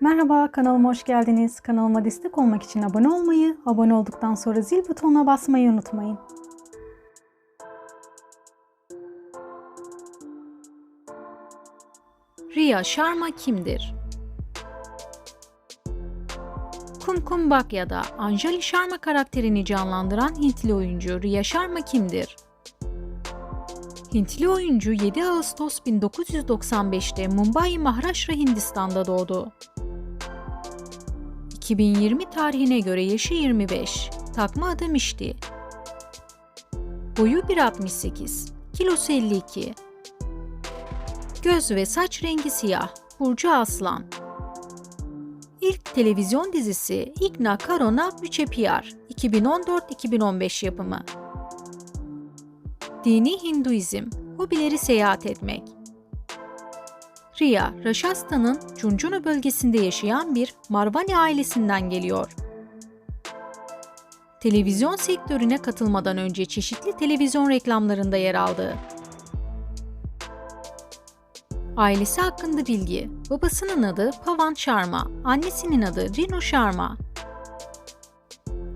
Merhaba, kanalıma hoş geldiniz. Kanalıma destek olmak için abone olmayı, abone olduktan sonra zil butonuna basmayı unutmayın. Riya Sharma kimdir? Kumkum Bakya'da Anjali Sharma karakterini canlandıran Hintli oyuncu Riya Sharma kimdir? Hintli oyuncu 7 Ağustos 1995'te Mumbai, Maharashtra, Hindistan'da doğdu. 2020 tarihine göre yaşı 25. Takma adı Mişti. Boyu 1.68. Kilosu 52. Göz ve saç rengi siyah. Burcu Aslan. İlk televizyon dizisi Igna Karona Müçepiyar 2014-2015 yapımı. Dini Hinduizm, hobileri seyahat etmek. Riya, Rajasthan'ın Cunjunu bölgesinde yaşayan bir Marvani ailesinden geliyor. Televizyon sektörüne katılmadan önce çeşitli televizyon reklamlarında yer aldı. Ailesi hakkında bilgi. Babasının adı Pavan Sharma, annesinin adı Rino Sharma.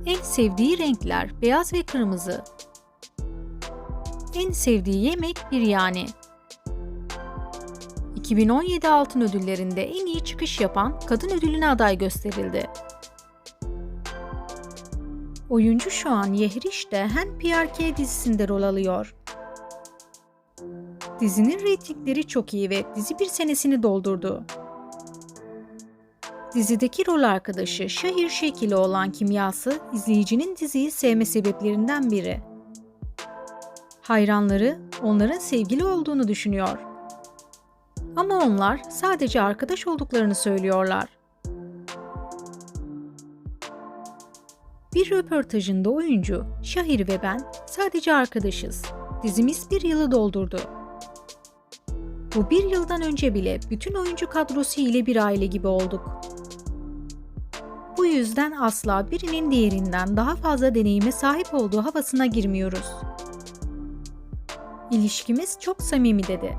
En sevdiği renkler beyaz ve kırmızı. En sevdiği yemek biryani. 2017 Altın Ödülleri'nde en iyi çıkış yapan kadın ödülüne aday gösterildi. Oyuncu şu an Yehriş'te Hen PRK dizisinde rol alıyor. Dizinin reytingleri çok iyi ve dizi bir senesini doldurdu. Dizideki rol arkadaşı Şahir Şekili olan kimyası izleyicinin diziyi sevme sebeplerinden biri. Hayranları onların sevgili olduğunu düşünüyor. Ama onlar sadece arkadaş olduklarını söylüyorlar. Bir röportajında oyuncu Şahir ve ben sadece arkadaşız. Dizimiz bir yılı doldurdu. Bu bir yıldan önce bile bütün oyuncu kadrosu ile bir aile gibi olduk. Bu yüzden asla birinin diğerinden daha fazla deneyime sahip olduğu havasına girmiyoruz. İlişkimiz çok samimi dedi.